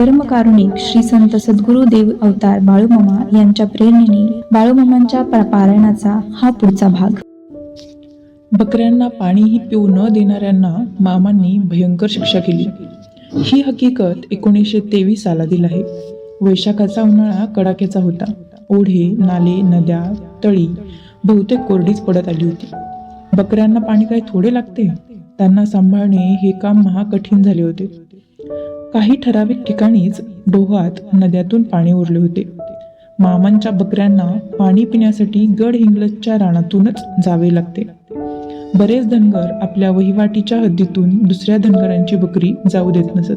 धर्मकारुणिक श्री संत सद्गुरुदेव अवतार बाळूमामा यांच्या प्रेरणेने बाळूमामांच्या पारायणाचा हा पुढचा भाग. बकऱ्यांना पाणीही पिऊ न देणाऱ्यांना मामांनी भयंकर शिक्षा केली. ही हकीकत एकोणीसशे तेवीस सालातील आहे. वैशाखाचा उन्हाळा कडाक्याचा होता. ओढे नाले नद्या तळी बहुतेक कोरडीच पडत आली होती. बकऱ्यांना पाणी काय थोडे लागते? त्यांना सांभाळणे हे काम महाकठीण झाले होते. काही ठराविक ठिकाणीच डोहात नद्यातून पाणी उरले होते. मामांच्या बकऱ्यांना पाणी पिण्यासाठी गड हिंगलजच्या रानातूनच जावे लागते. बरेच धनगर आपल्या वहिवाटीच्या हद्दीतून दुसऱ्या धनगरांची बकरी जाऊ देत नसत.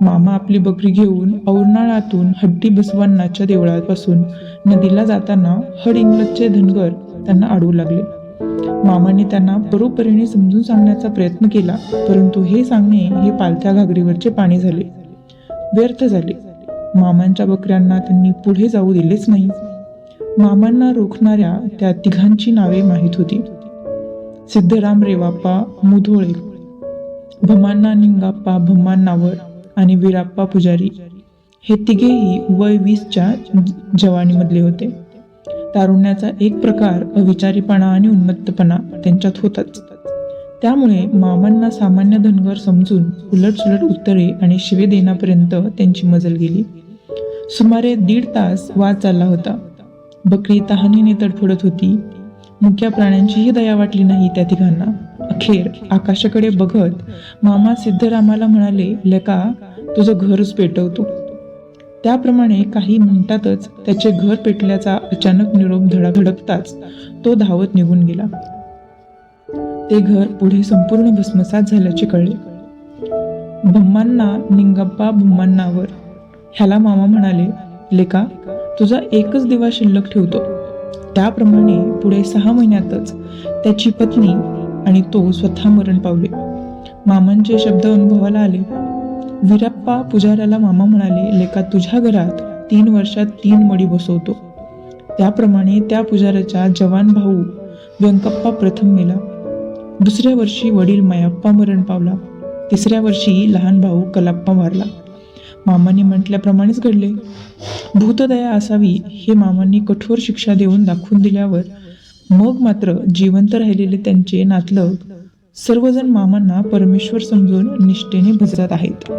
मामा आपली बकरी घेऊन औरनाळातून हड्डी बसवांनाच्या देवळापासून नदीला जाताना हड इंग्लजचे धनगर त्यांना अडवू लागले. मामाने त्यांना बरोबरीने समजून सांगण्याचा प्रयत्न केला परंतु हे सांगणे हे पालथ्या घागरीवरचे पाणी झाले. व्यर्थ झाले. मामांच्या बकऱ्यांना त्यांनी पुढे जाऊ दिलेच नाही. मामांना रोखणाऱ्या त्या तिघांची नावे माहीत होती. सिद्धराम रेवाप्पा मुधोळे भमांना निंगाप्पा भम्मांनावर आणि वीराप्पा पुजारी. हे तिघेही वय वीसच्या जवानीमधले होते. तारुण्याचा एक प्रकार अविचारीपणा आणि उन्मत्तपणा त्यांच्यात होताच. त्यामुळे मामांना सामान्य धनगर समजून उलटसुलट उत्तरे आणि शिवे देण्यापर्यंत त्यांची मजल गेली. सुमारे दीड तास वाद चालला होता. बकरी तहानीने तडफडत होती. मुख्या प्राण्यांचीही दया वाटली नाही त्या तिघांना. अखेर आकाशाकडे बघत मामा सिद्धरामाला म्हणाले लेका तुझं घरच पेटवतो. त्याप्रमाणे काही मिनिटातच त्याचे घर पेटल्याचा अचानक निरोप धडा धडकताच तो धावत निघून गेला. ते घर पुढे संपूर्ण भस्मसात झाल्याचे कळले. भम्मांना निंगप्पा भुम्मांनावर ह्याला मामा म्हणाले. लेका तुझा एकच दिवा शिल्लक ठेवतो. त्याप्रमाणे पुढे सहा महिन्यातच त्याची पत्नी आणि तो स्वतः मरण पावले. मामांचे शब्द अनुभवाला आले. वीरप्पा पुजाऱ्याला मामा म्हणाले लेका तुझ्या घरात तीन वर्षात तीन मडी बसवतो. त्याप्रमाणे त्या पुजाऱ्याचा जवान भाऊ व्यंकप्पा प्रथम मेला. दुसऱ्या वर्षी वडील मायाप्पा मरण पावला. तिसऱ्या वर्षी लहान भाऊ कलाप्पा मारला. मामांनी म्हटल्याप्रमाणेच घडले. भूतदया असावी हे मामांनी कठोर शिक्षा देऊन दाखवून दिल्यावर मग मात्र जिवंत राहिलेले त्यांचे नातलग सर्वजण मामांना परमेश्वर समजून निष्ठेने भजत आहेत.